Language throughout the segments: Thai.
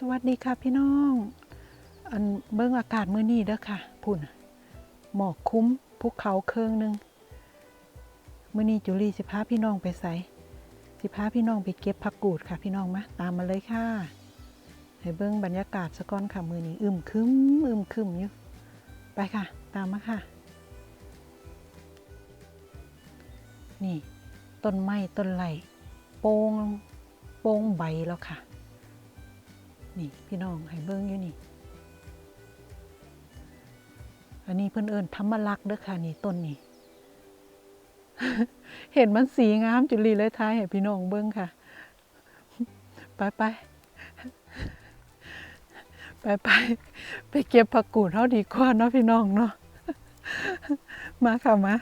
สวัสดีค่ะพี่น้อง อันเบิ่งอากาศมื้อนี้เด้อค่ะพุ่นหมอกคุ้มภูเขาเครื่องหนึงมื้อนี้จุลีสิพาพี่น้องไปใส่สิพาพี่น้องไปเก็บผักกูดค่ะพี่น้องมาตามมาเลยค่ะ ให้เบิ่งบรรยากาศซะก่อนค่ะมื้อนี้อึมครึมอึมครึมอยู่ไปค่ะ ตามมาค่ะ นี่ต้นไม้ต้นไหลโป่งโป่งใบแล้วค่ะ นี่พี่น้องให้เบิ้งอยู่นี่ อันนี้เพื่อนเอิญธรรมลักษ์เด้อค่ะนี่ต้นนี้เห็นมันสีงามจุลีเลยท้ายให้พี่น้องเบิ้งค่ะ ไปไปไปไปไปเก็บผักกูดเท่าดีกว่าเนาะพี่น้องเนาะมาค่ะมา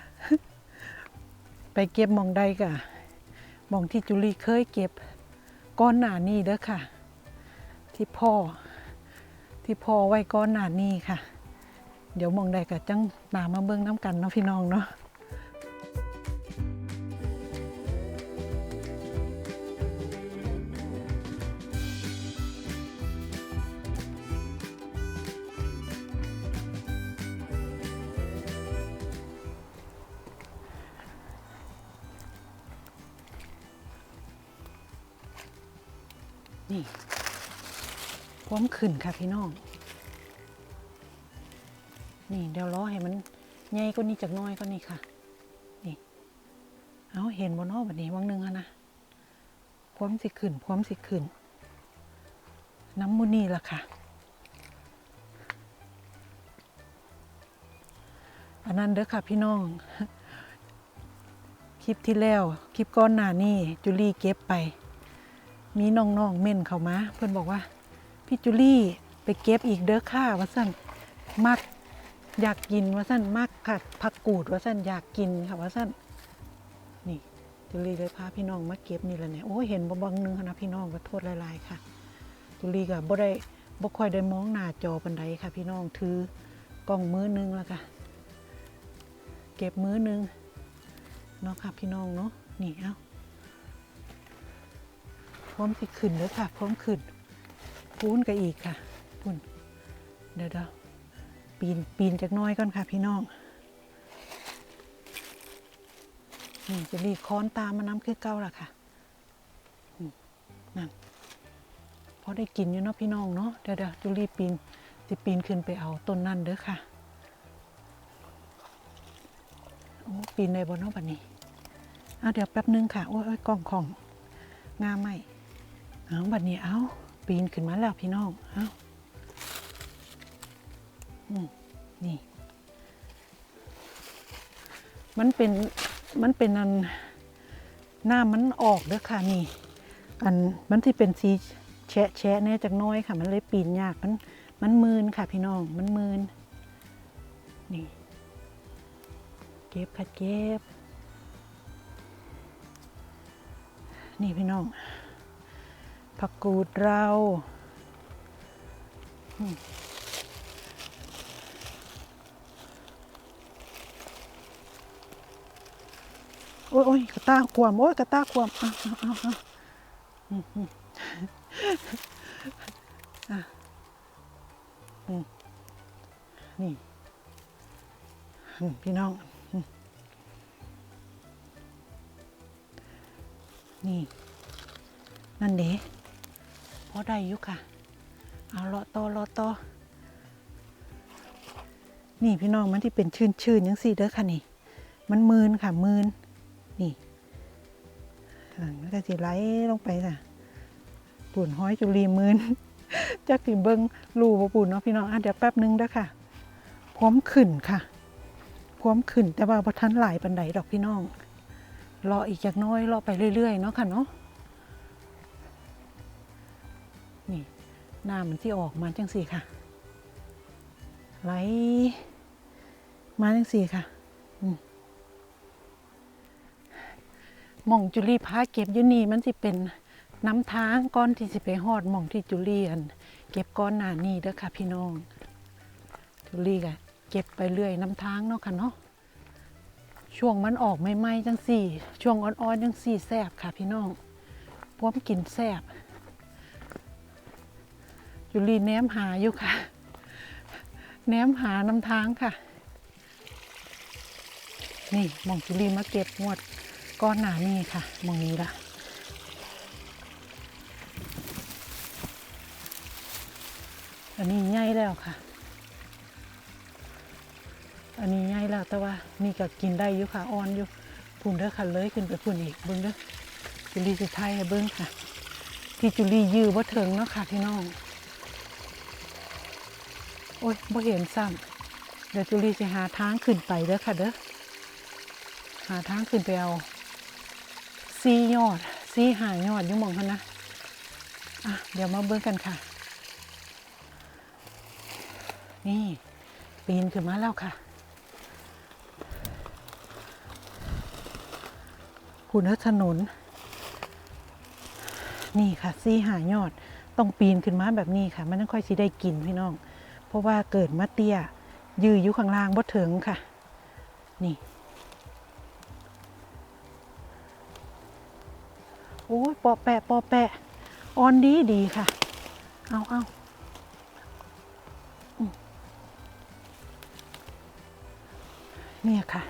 ไปเก็บมองใดกะมองที่จุลีเคยเก็บก้อนหนานี่เด้อค่ะ ที่พ่อ ที่พ่อไว้ก้อนหนานี่ค่ะ เดี๋ยวมองใดกะจังตามมาเบิ้งน้ำกันเนาะพี่น้องเนาะนี่ พร้อมขึ้นค่ะพี่น้อง นี่เดี๋ยวรอให้มันใหญ่กว่านี้จากน้อยก็นี่ค่ะ นี่ เอาเห็นบนนอกแบบนี้วังหนึ่งอะนะพร้อมสิขึ้นพร้อมสิขึ้น น้ำมูนี่ล่ะค่ะ อันนั้นเด้อค่ะพี่น้อง คลิปที่แล้ว คลิปก้อนหน้านี่จุลี่เก็บไป มีน้องๆเม่นเข้ามา เพื่อนบอกว่า พี่จุลี่ไปเก็บอีกเด้อค่ะว่าสั่นมักอยากกินว่าสั่นมักผักผักกูดว่าสั่นอยากกินค่ะว่าสั่นนี่จุลี่เลยพาพี่น้องมาเก็บนี่แหละเนี่ยโอ้เห็นบ่บางนึงนะพี่น้องก็โทษหลายๆค่ะ จุลี่ก็บ่ได้บ่ค่อยได้มองหน้าจอปันใดค่ะ พี่น้องถือกล้องมือนึงแล้วค่ะเก็บมือนึงเนาะค่ะพี่น้องเนาะนี่เอาพร้อมสิขึ้นแล้วค่ะ พร้อมขึ้น พูนกันอีกค่ะพูนเดี๋ยวเดี๋ยวปีนปีนจากน้อยก่อนค่ะพี่น้องนี่จะรีค้อนตามมาน้ำคือเก้าละค่ะนั่นพอได้กินอยู่เนาะพี่น้องเนาะเดี๋ยวเดี๋ยวจุรีปีนสิปีนขึ้นไปเอาต้นนั่นเด้อค่ะโอ้ปีนในบนเนาะบัดนี้อะเดี๋ยวแป๊บนึงค่ะ โอ้ยกล้องของงามไหมเอาบัดนี้เอา ปีนขึ้นมาแล้วพี่น้องเอ้าอืมนี่ มันเป็น มันเป็นอันหน้ามันออกเด้อค่ะนี่ อันมันที่เป็นสีแฉะแฉะเนี่ยจากน้อยค่ะ มันเลยปีนยากมันมันมืนค่ะพี่น้อง มันมืนนี่เก็บค่ะเก็บ นี่พี่น้อง ผักกูดเรา โอ้ยโอ้ยกระตาควม โอ้ยกระตาความอะอาเอาเอาอืมอืมอะอืมนี่อืมพี่น้องอืมนี่ นั่นเด้ อได้อยู่ค่ะ เอาเลาะต่อเลาะต่อนี่พี่น้องมันที่เป็นชื้นชื้นๆยังสี่เด้อค่ะนี่ มันมืนค่ะมืนนี่อ่ามันก็สิไหลลงไปน่ะปุ่นห้อยจุลีมืนจักสิเบิงรูบปุ่นเนาะพี่น้องอะเดี๋ยวแป๊บนึงเด้อค่ะพร้อมขึ้นค่ะพร้อมขึ้นแต่ว่าบ่ทันหลายปันไดดอกพี่น้องรออีกจากน้อยรอไปเรื่อยๆเนาะค่ะเนาะ น้ามันที่ออกมาจังสี่ค่ะ ไหล มาจังสี่ค่ะม่องจุลีพาเก็บยูนี่มันสิเป็นน้ำทางก้อนที่สิไปฮอดม่องที่จุลีอัน เก็บก้อนหนานี่เด้อค่ะ พี่น้อง จุลีก็เก็บไปเรื่อยน้ำทางเนาะค่ะเนาะช่วงมันออกไม่ไหมจังสี่ ช่วงอ่อนๆจังสี่แซบค่ะ พี่น้องพร้อมกินแซบ จุลีแนมหาอยู่ค่ะ แนมหานำทางค่ะ นี่มองจุลีมาเก็บงวดก้อนหนานี่ค่ะมองนี้ละอันนี้ใหญ่แล้วค่ะ อันนี้ใหญ่แล้วแต่ว่านี่ก็กินได้อยู่ค่ะอ่อนอยู่พุ่นเด้อค่ะเลยขึ้นไปพุ่นอีกเบิ้งเด้อจุลีสุดท้ายให้เบิ้งค่ะ ที่จุลียื้อบ่ถึงเนาะค่ะพี่น้อง โอ้ยบ่เห็นซ้ำเดี๋ยวจุลีสิหาทางขึ้นไปเด้อค่ะเด้อหาทางขึ้นไปเอาซียอดซีหายอดอยู่หมองเขานะอะเดี๋ยวมาเบิ่งกันค่ะ นี่ปีนขึ้นมาแล้วค่ะคุณถนน นี่ค่ะซีหายอดต้องปีนขึ้นมาแบบนี้ค่ะ มันต้องค่อยสิได้กินพี่น้อง ราะว่าเกิดมาเตี้ย ยืออยู่ข้างล่างบ่ถึงค่ะ นี่โอ้ยปอแปะปอแปะออนดีดีค่ะ เอาเอาเนี่ยค่ะ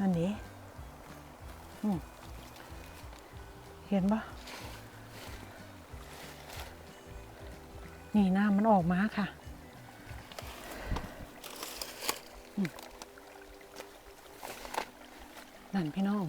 อันนี้เห็นปะ นี่น้ำมันออกมาค่ะ นั่นพี่น้อง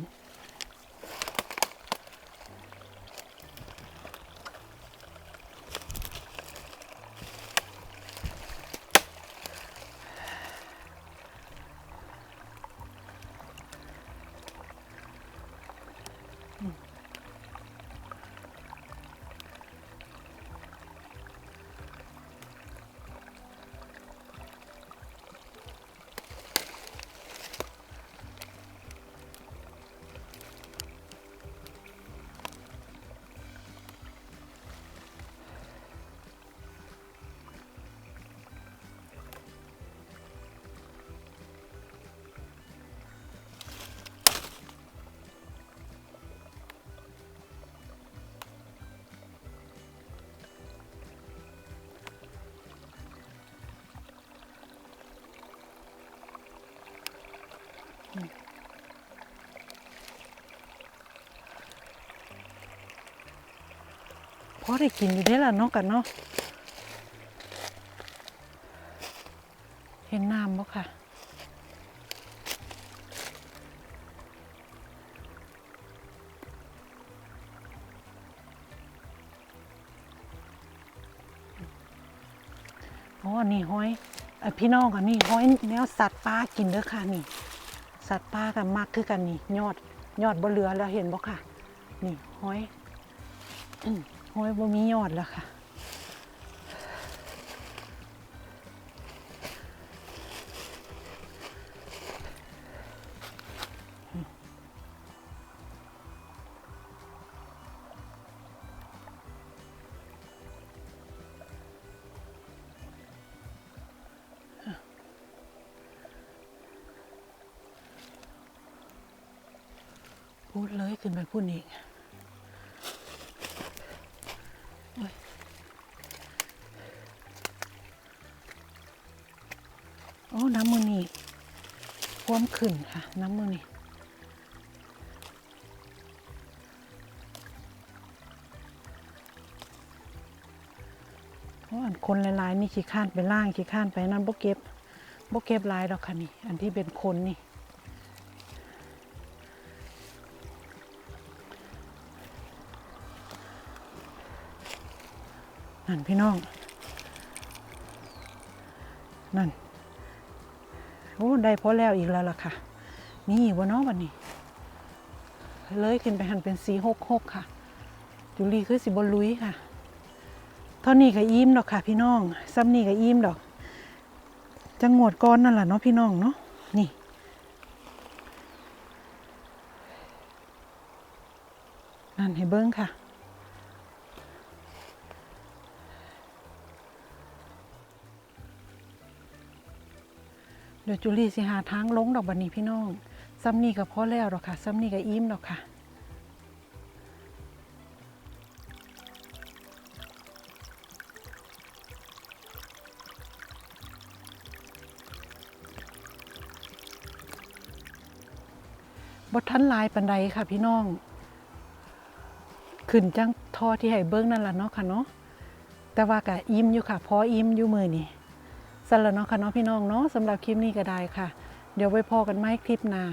พอได้กินอยู่ได้ละเนาะกันเนาะเห็นน้ำบ่ค่ะอ๋อนี่ห้อยอพี่น้องอันนี้ห้อยแนวสัตว์ป่ากินเด้อค่ะนี่ สัตว์ป่ากันมากคือกันนี่ ยอดยอดบ่เหลือแล้วเห็นบ่ค่ะ นี่ห้อย ห้อยบ่มียอดแล้วค่ะพูดเลยขึ้นไปพูดอีก อ้น้ำมือนี่พวมขึ้นค่ะ น้ำมือนี่อันคนหลายๆนี่ขี้ข้านไปล่างขี้ข้านไปนั่นบ่เก็บบ่เก็บลายดอกค่ะนี่ อันที่เป็นคนนี่นั่นพี่น้อง นั่น โอ้ได้พอแล้วอีกแล้วล่ะค่ะ นี่วะเนาะวันนี้ เลยขึ้นไปหันเป็นสีหกหกค่ะ จุลีคือสิบอลุยค่ะเท่านี้ก็อิ่มดอกค่ะ พี่น้องซ้ำนี่ก็อิ่มดอกจังหวดก้อนนั่นแหละเนาะพี่น้องเนาะนี่นั่นให้เบิ้งค่ะ เดี๋ยวจุลี่สิหาทางลงดอกบันนี้พี่น้องซ้ำนี่กับพ่อแล้วหรอกค่ะซ้ำนี่กับอิ่มหรอกค่ะบทันลายปันใดค่ะพี่น้อง ขึ้นจังทอที่ให้เบิ้งนั่นแหละเนาะค่ะเนาะแต่ว่ากะอิ่มอยู่ค่ะพออิ่มอยู่มือนี่ สั่นละเนาะค่ะเนาะพี่น้องเนาะสำหรับคลิปนี้ก็ได้ค่ะ เดี๋ยวไว้พอกันไหมคลิปหน้า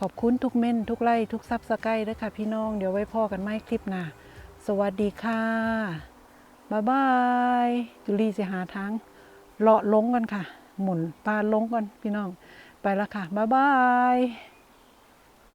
ขอบคุณทุกเม่นทุกไล่ทุกซับสไครต์ด้วยค่ะพี่น้องเดี๋ยวไว้พอกันไหมคลิปหน้าสวัสดีค่ะบ๊ายบายจุลีสิหาทางเลาะลงกันค่ะ หมุนปลาลงกันพี่น้องไปแล้วค่ะบ๊ายบาย